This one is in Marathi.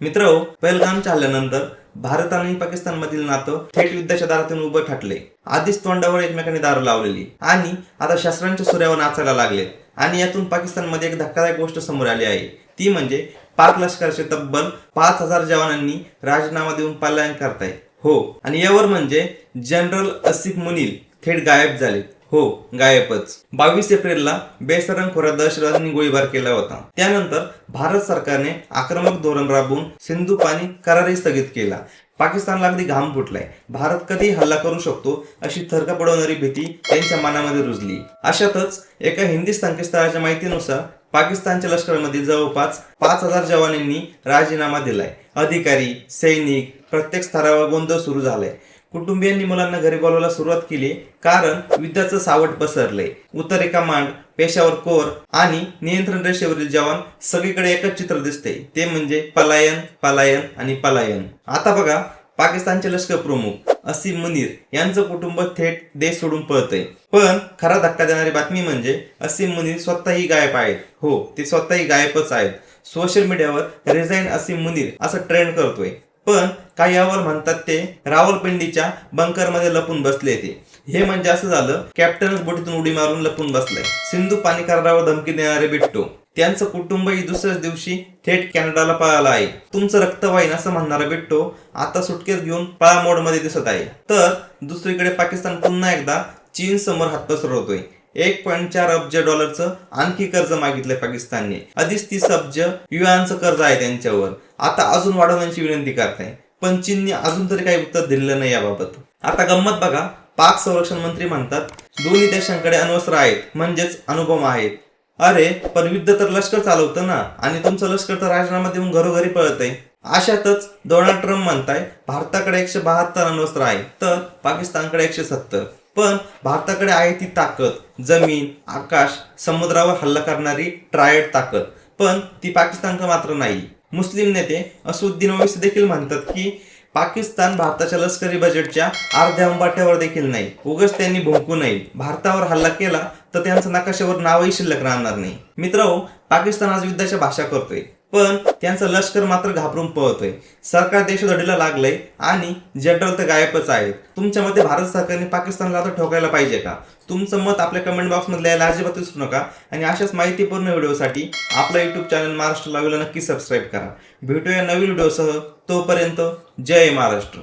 मित्र पहलगाम हल्ल्यानंतर भारत आणि पाकिस्तानमधील नातं थेट युद्धाच्या दारातून उभं ठाकले. आधीच तोंडावर एकमेकांनी दार लावलेली. आणि आता शस्त्रांच्या सुऱ्यावर नाचायला लागले. आणि यातून पाकिस्तानमध्ये एक धक्कादायक गोष्ट समोर आली आहे. ती म्हणजे पाक लष्कराचे तब्बल पाच हजार जवानांनी राजीनामा देऊन पलायन करताय. हो. आणि यावर म्हणजे जनरल असिफ मुनील थेट गायब झाले. हो गायबच. बावीस एप्रिलला बेसरण खोऱ्या दहशतवाद्यांनी गोळीबार केला होता. त्यानंतर भारत सरकारने आक्रमक धोरण राबवून सिंधू पाणी करारही स्थगित केला. पाकिस्तानला अगदी घाम फुटलाय. भारत कधी हल्ला करू शकतो अशी थरका पडवणारी भीती त्यांच्या मनामध्ये रुजली. अशातच एका हिंदी संकेतस्थळाच्या माहितीनुसार पाकिस्तानच्या लष्करामध्ये जवळपास पाच हजार जवानांनी राजीनामा दिलाय. अधिकारी सैनिक प्रत्येक स्तरावर गोंधळ सुरू झालाय. कुटुंबियांनी मुलांना घरी बोलवायला सुरुवात केली कारण युद्धाचं सावट पसरलंय. उत्तरे कमांड पेशावर कोर आणि नियंत्रण रेषेवरील जवान सगळीकडे एकच चित्र दिसते ते म्हणजे पलायन पलायन आणि पलायन. आता बघा पाकिस्तानचे लष्कर प्रमुख असीम मुनीर यांचं कुटुंब थेट देश सोडून पळतंय. पण खरा धक्का देणारी बातमी म्हणजे असीम मुनीर स्वतःही गायब आहेत. हो ते स्वतःही गायबच आहेत. सोशल मीडियावर रिझाईन असीम मुनीर असं ट्रेंड करतोय. पण काही यावर म्हणतात ते रावलपिंडीच्या बंकरमध्ये लपून बसले ते. हे म्हणजे असं झालं कॅप्टनच बोटीतून उडी मारून लपून बसलाय. सिंधू पाणी करारावर धमकी देणारे बिट्टो. त्यांचं कुटुंबही दुसऱ्याच दिवशी थेट कॅनडाला पळाला आहे. तुमचं रक्त वाईन असं म्हणणारा बिट्टो आता सुटकेस घेऊन पळा मोडमध्ये दिसत आहे. तर दुसरीकडे पाकिस्तान पुन्हा एकदा चीन समोर हात पसरवतोय एक पॉईंट चार अब्ज डॉलरचं आणखी कर्ज मागितलंय पाकिस्तानने. आधीच तीस अब्ज युआनचं कर्ज आहे त्यांच्यावर. आता अजून वाढवण्याची विनंती करताय. पण चीनने अजून तरी काही उत्तर दिलेलं नाही याबाबत. आता गंमत बघा. पाक संरक्षण मंत्री म्हणतात दोन्ही देशांकडे अण्वस्त्र आहेत. म्हणजेच अनुभव आहेत. अरे पण युद्ध तर लष्कर चालवतं ना? आणि तुमचं लष्कर तर राजीनामा देऊन घरोघरी पळतंय. अशातच डोनाल्ड ट्रम्प म्हणताय भारताकडे एकशे बहात्तर अण्वस्त्र आहे. तर पाकिस्तानकडे एकशे सत्तर. पण भारताकडे आहे ती ताकद. जमीन आकाश समुद्रावर हल्ला करणारी ट्रायड ताकद. पण ती पाकिस्तानकडे मात्र नाही. मुस्लिम नेते असुद्दीन ओवैसी देखील म्हणतात की पाकिस्तान भारताच्या लष्करी बजेटच्या अर्ध्या अंबाट्यावर देखील नाही. उगाच त्यांनी भोंकू नये. भारतावर हल्ला केला तर त्यांचं नकाशावर नावही शिल्लक राहणार नाही. मित्र पाकिस्तान आज युद्धाच्या भाषा करतोय. पण त्यांचं लष्कर मात्र घाबरून पळतोय. सरकार देशोधडीला लागलंय आणि जनरल तर गायबच आहेत. तुमच्या मते भारत सरकारने पाकिस्तानला आता ठोकायला पाहिजे का? तुमचं मत आपल्या कमेंट बॉक्समध्ये लिहायला अजिबात विसरू नका आणि अशाच माहितीपूर्ण व्हिडिओसाठी आपला युट्यूब चॅनल महाराष्ट्र लावला नक्की सबस्क्राईब करा. भेटूया नवीन व्हिडिओसह. तोपर्यंत जय महाराष्ट्र.